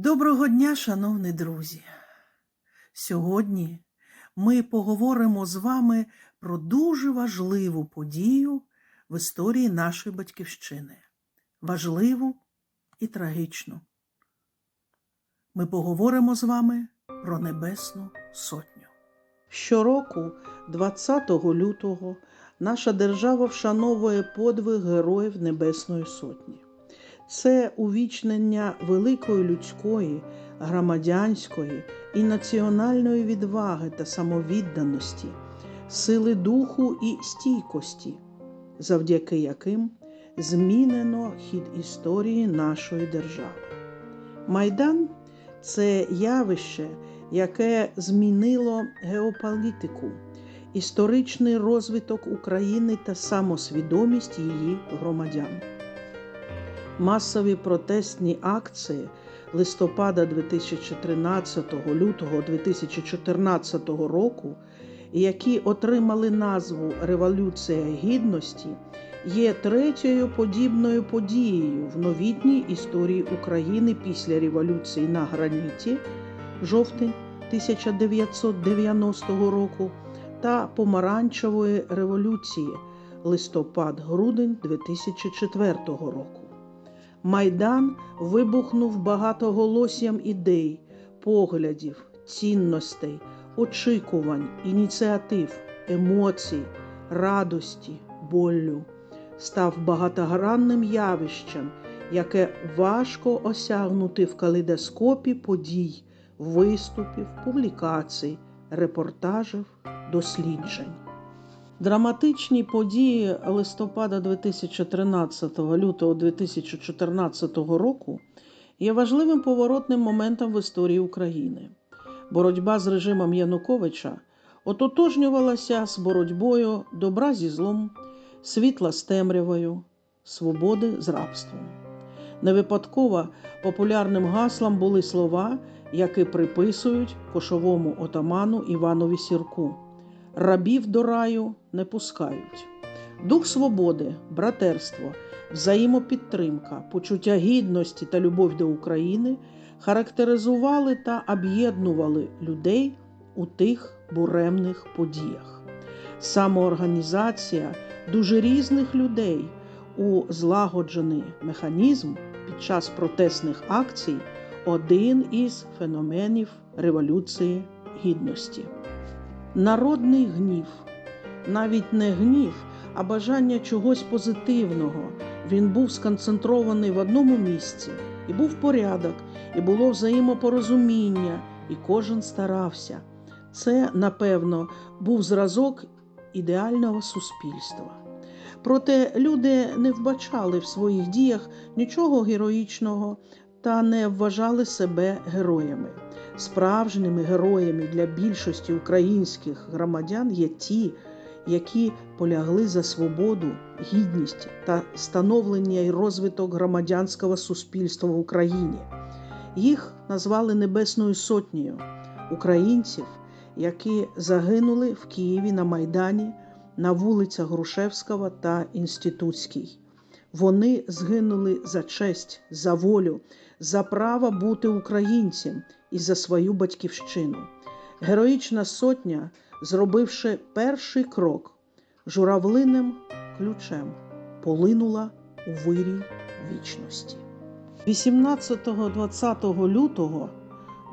Доброго дня, шановні друзі! Сьогодні ми поговоримо з вами про дуже важливу подію в історії нашої батьківщини. Важливу і трагічну. Ми поговоримо з вами про Небесну Сотню. Щороку, 20 лютого, наша держава вшановує подвиг героїв Небесної Сотні. Це увічнення великої людської, громадянської і національної відваги та самовідданості, сили духу і стійкості, завдяки яким змінено хід історії нашої держави. Майдан це явище, яке змінило геополітику, історичний розвиток України та самосвідомість її громадян масові протестні акції листопада 2013 лютого 2014 року, які отримали назву Революція Гідності, є третьою подібною подією в новітній історії України після революції на граніті жовтень 1990 року та помаранчевої революції листопад-грудень 2004 року. Майдан вибухнув багатоголоссям ідей, поглядів, цінностей, очікувань, ініціатив, емоцій, радості, болю, став багатогранним явищем, яке важко осягнути в калейдоскопі подій, виступів, публікацій, репортажів, досліджень. Драматичні події листопада 2013 лютого 2014 року є важливим поворотним моментом в історії України. Боротьба з режимом Януковича ототожнювалася з боротьбою добра зі злом, світла з темрявою, свободи з рабством. Не випадково популярним гаслом були слова, які приписують кошовому отаману Іванові Сірку рабів до раю не пускають. Дух свободи, братерство, взаємопідтримка, почуття гідності та любов до України характеризували та об'єднували людей у тих буремних подіях. Самоорганізація дуже різних людей у злагоджений механізм під час протестних акцій один із феноменів Революції Гідності. Народний гнів, навіть не гнів, а бажання чогось позитивного. Він був сконцентрований в одному місці, і був порядок, і було взаємопорозуміння, і кожен старався. Це, напевно, був зразок ідеального суспільства. Проте люди не вбачали в своїх діях нічого героїчного та не вважали себе героями. Справжніми героями для більшості українських громадян є ті, які полягли за свободу, гідність та становлення і розвиток громадянського суспільства в Україні. Їх назвали Небесною Сотнею українців, які загинули в Києві на Майдані на вулицях Грушевського та Інститутській. Вони згинули за честь, за волю, за право бути українцем і за свою батьківщину. Героїчна сотня, зробивши перший крок, журавлиним ключем полинула у вирій вічності. 18-20 лютого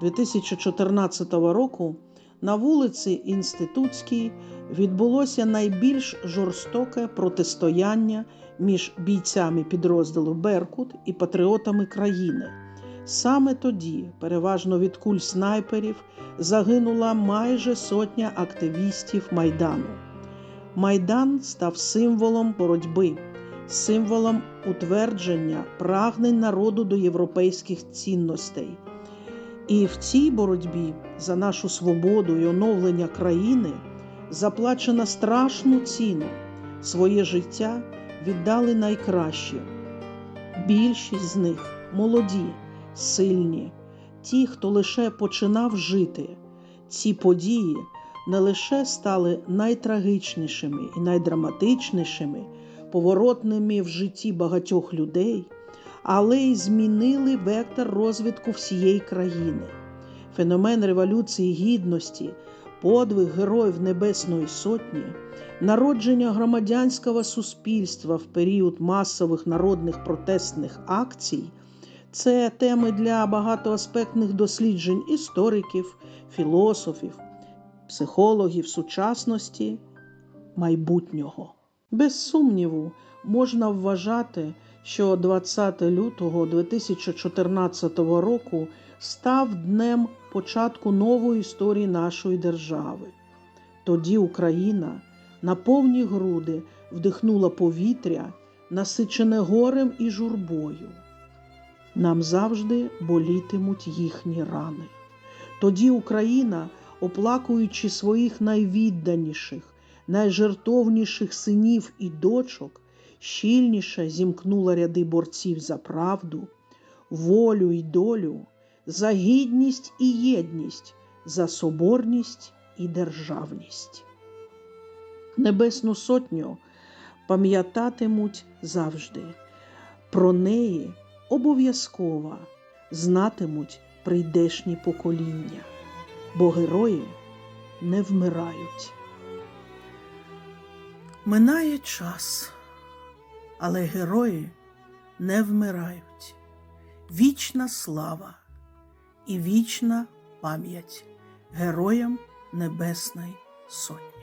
2014 року на вулиці Інститутській відбулося найбільш жорстоке протистояння між бійцями підрозділу Беркут і патріотами країни. Саме тоді, переважно від куль снайперів, загинула майже сотня активістів Майдану. Майдан став символом боротьби, символом утвердження прагнень народу до європейських цінностей. І в цій боротьбі за нашу свободу і оновлення країни заплачено страшну ціну. Своє життя віддали найкраще. Більшість з них молоді, сильні, ті, хто лише починав жити. Ці події не лише стали найтрагічнішими і найдраматичнішими, поворотними в житті багатьох людей, але й змінили вектор розвитку всієї країни. Феномен Революції Гідності, подвиг Героїв Небесної Сотні, народження громадянського суспільства в період масових народних протестних акцій це теми для багатоаспектних досліджень істориків, філософів, психологів сучасності майбутнього. Без сумніву, можна вважати, що 20 лютого 2014 року став днем початку нової історії нашої держави. Тоді Україна на повні груди вдихнула повітря, насичене горем і журбою. Нам завжди болітимуть їхні рани. Тоді Україна, оплакуючи своїх найвідданіших, найжертовніших синів і дочок, щільніше зімкнула ряди борців за правду, волю і долю, за гідність і єдність, за соборність і державність. Небесну сотню пам'ятатимуть завжди. Про неї обов'язково знатимуть прийдешні покоління, бо герої не вмирають. Минає час, але герої не вмирають. Вічна слава і вічна пам'ять героям Небесної Сотні.